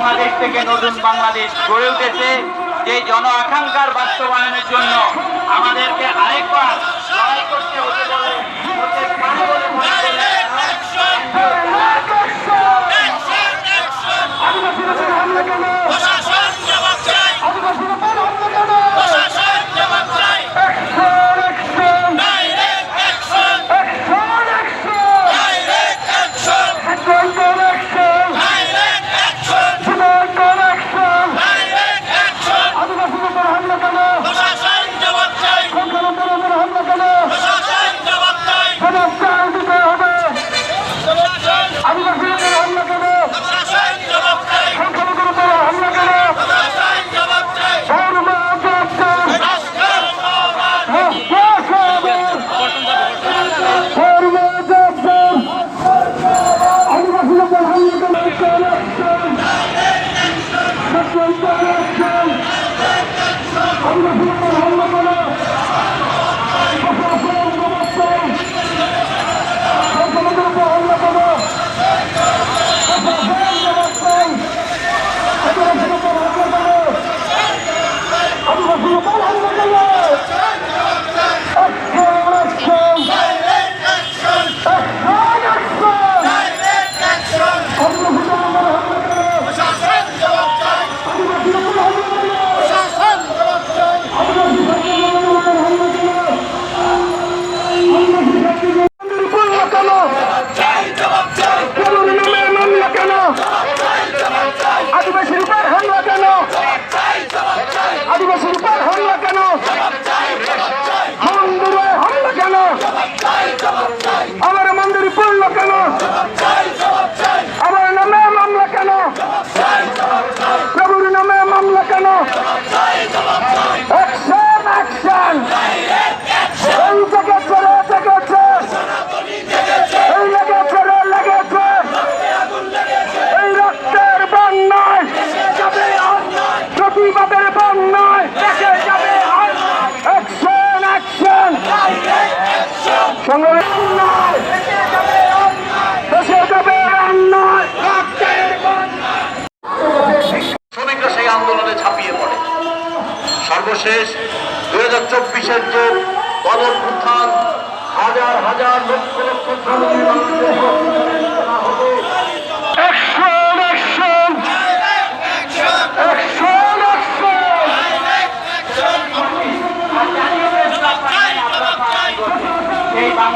বাংলাদেশ থেকে নতুন বাংলাদেশ গড়ে উঠেছে যে জন আকাঙ্ক্ষার বাস্তবায়নের জন্য আমাদেরকে আরেকবার সর্বশেষ দু হাজার চব্বিশের যে উত্থান হাজার হাজার লক্ষ লক্ষ